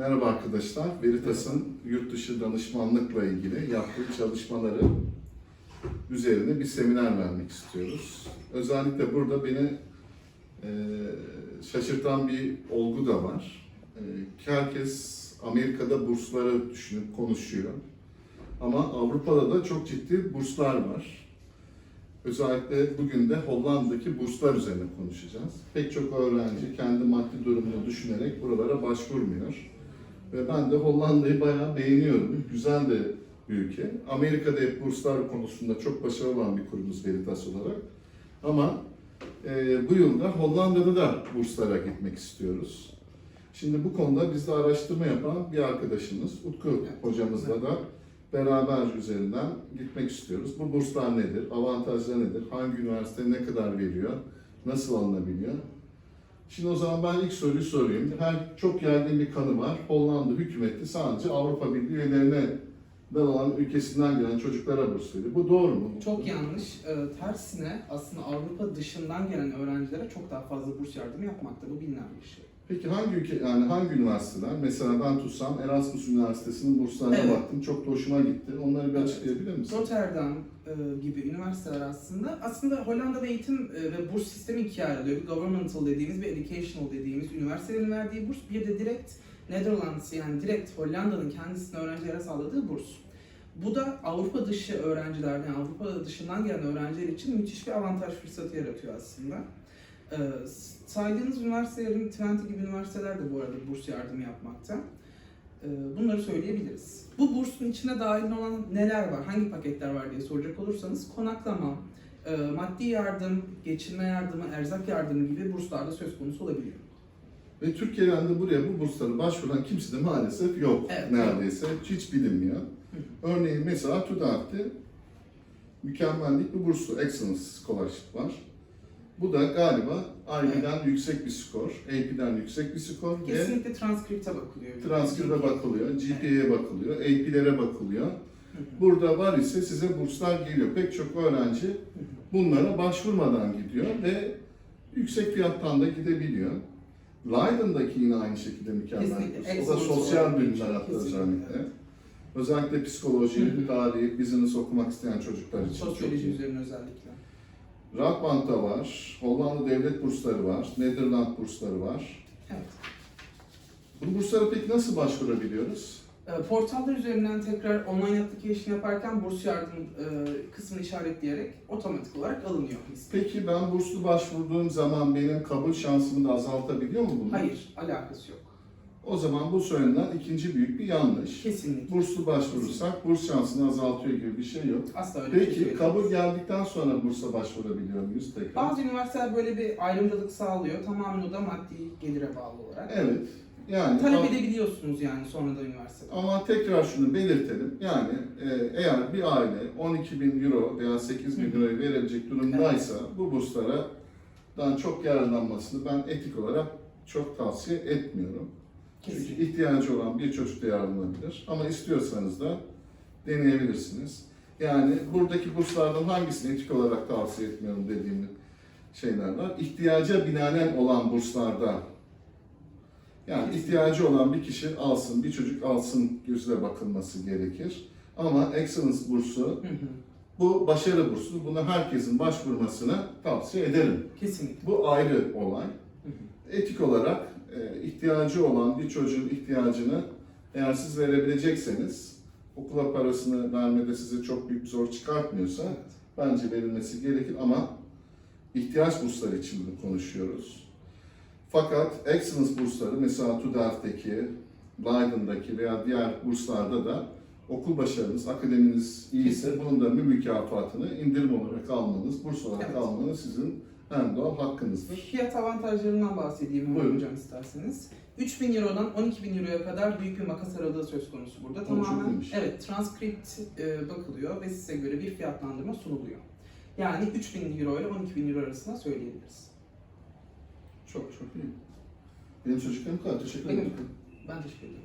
Merhaba arkadaşlar. Veritas'ın yurt dışı danışmanlıkla ilgili yaptığı çalışmaları üzerine bir seminer vermek istiyoruz. Özellikle burada beni e, şaşırtan bir olgu da var. E, herkes Amerika'da bursları düşünüp konuşuyor. Ama Avrupa'da da çok ciddi burslar var. Özellikle bugün de Hollanda'daki burslar üzerine konuşacağız. Pek çok öğrenci kendi maddi durumunu düşünerek buralara başvurmuyor. Ve ben de Hollanda'yı bayağı beğeniyorum. Güzel de bir ülke. Amerika'da hep burslar konusunda çok başarılı olan bir kurumuz Veritas olarak. Ama e, bu yılda Hollanda'da da burslara gitmek istiyoruz. Şimdi bu konuda bizde araştırma yapan bir arkadaşımız Utku hocamızla da beraber üzerinden gitmek istiyoruz. Bu burslar nedir? Avantajları nedir? Hangi üniversite ne kadar veriyor? Nasıl alınabiliyor? Şimdi o zaman ben ilk soruyu sorayım. Her çok yaygın bir kanı var. Hollanda hükümeti sadece Avrupa Birliği üyelerine olan ülkesinden gelen çocuklara burs veriyor. Bu doğru mu? Çok yanlış. Ee, tersine aslında Avrupa dışından gelen öğrencilere çok daha fazla burs yardımı yapmakta. Bu bilinen bir şey. Peki hangi ülke yani hangi üniversiteler? Mesela ben tutsam Erasmus Üniversitesi'nin burslarına Evet. baktım. Çok da hoşuma gitti. Onları bir açıklayabilir misin? Rotterdam e, gibi üniversiteler aslında aslında Hollanda'da eğitim e, ve burs sistemi ikiye ayrılıyor. Bir governmental dediğimiz bir educational dediğimiz üniversitelerin verdiği burs bir de direkt Netherlands yani direkt Hollanda'nın kendisine öğrencilere sağladığı burs. Bu da Avrupa dışı öğrencilerden, yani Avrupa dışından gelen öğrenciler için müthiş bir avantaj fırsatı yaratıyor aslında. Ee, saydığınız üniversitelerin, Twente gibi üniversiteler de bu arada burs yardımı yapmakta. Ee, bunları söyleyebiliriz. Bu bursun içine dahil olan neler var, hangi paketler var diye soracak olursanız konaklama, e, maddi yardım, geçinme yardımı, erzak yardımı gibi burslar da söz konusu olabiliyor. Ve Türkiye'den de buraya bu burslara başvuran kimse de maalesef yok Evet, neredeyse. Hiç bilinmiyor. Örneğin mesela TÜDAP'te mükemmellik bir bursu, Excellence Scholarship var. Bu da galiba IB'den yüksek bir skor, AP'den yüksek bir skor Kesinlikle transkripte bakılıyor. transkripte bakılıyor, GPA'ya bakılıyor, AP'lere bakılıyor. Burada var ise size burslar geliyor. Pek çok öğrenci bunlara başvurmadan gidiyor ve yüksek fiyattan da gidebiliyor. Leiden'daki yine aynı şekilde mükemmel. O da sosyal bilimler hatta özellikle. Özellikle psikoloji, Hı hı. tarih, business okumak isteyen çocuklar için çok Sosyoloji üzerine özellikle. Radboud'da var, Hollanda devlet bursları var, Nederland bursları var. Evet. Bu burslara peki nasıl başvurabiliyoruz? E, Portallar üzerinden tekrar online application yaparken burs yardım e, kısmını işaretleyerek otomatik olarak alınıyor liste. Peki ben burslu başvurduğum zaman benim kabul şansımı da azaltabiliyor mu bunlar? Hayır, alakası yok. O zaman bu söylenen ikinci büyük bir yanlış. Kesinlikle. Burslu başvurursak burs şansını azaltıyor gibi bir şey yok. Asla öyle bir şey Peki kabul geldikten sonra bursa başvurabiliyor muyuz tekrar? Bazı üniversiteler böyle bir ayrımcılık sağlıyor. Tamamen o da maddi gelire bağlı olarak. Evet. Yani Talep ama- edebiliyorsunuz yani sonradan üniversitede. ama tekrar şunu belirtelim. Yani e, eğer bir aile 12 bin euro veya 8 bin euroyu verebilecek durumdaysa bu burslara çok yararlanmasını ben etik olarak çok tavsiye etmiyorum. Kesinlikle. ihtiyacı olan bir çocuk da yararlanabilir. Ama istiyorsanız da deneyebilirsiniz. Yani buradaki burslardan hangisini etik olarak tavsiye etmiyorum dediğim şeyler var. İhtiyaca binaen olan burslarda yani ihtiyacı olan bir kişi alsın, bir çocuk alsın gözüyle bakılması gerekir. Ama Excellence bursu, Hı hı. bu başarı bursu. Buna herkesin başvurmasını tavsiye ederim. Kesinlikle. Bu ayrı olay. Hı hı. Etik olarak ihtiyacı olan bir çocuğun ihtiyacını eğer siz verebilecekseniz okula parasını vermede size çok büyük zor çıkartmıyorsa Evet. bence verilmesi gerekir ama ihtiyaç bursları için bunu konuşuyoruz. Fakat Excellence bursları mesela TÜDAF'taki, Leiden'daki veya diğer burslarda da okul başarınız, akademiniz iyiyse bunun da bir mükafatını indirim olarak almanız, burs olarak Evet. almanız sizin en doğal hakkınızdır. Fiyat avantajlarından bahsedeyim Buyurun. hocam isterseniz. 3000 Euro'dan 12.000 Euro'ya kadar büyük bir makas aralığı söz konusu burada. O Tamamen evet transkript e, bakılıyor ve size göre bir fiyatlandırma sunuluyor. Yani 3000 Euro ile 12.000 Euro arasında söyleyebiliriz. Çok çok iyi. Benim çocuklarım kadar. Teşekkür ederim. Ben teşekkür ederim.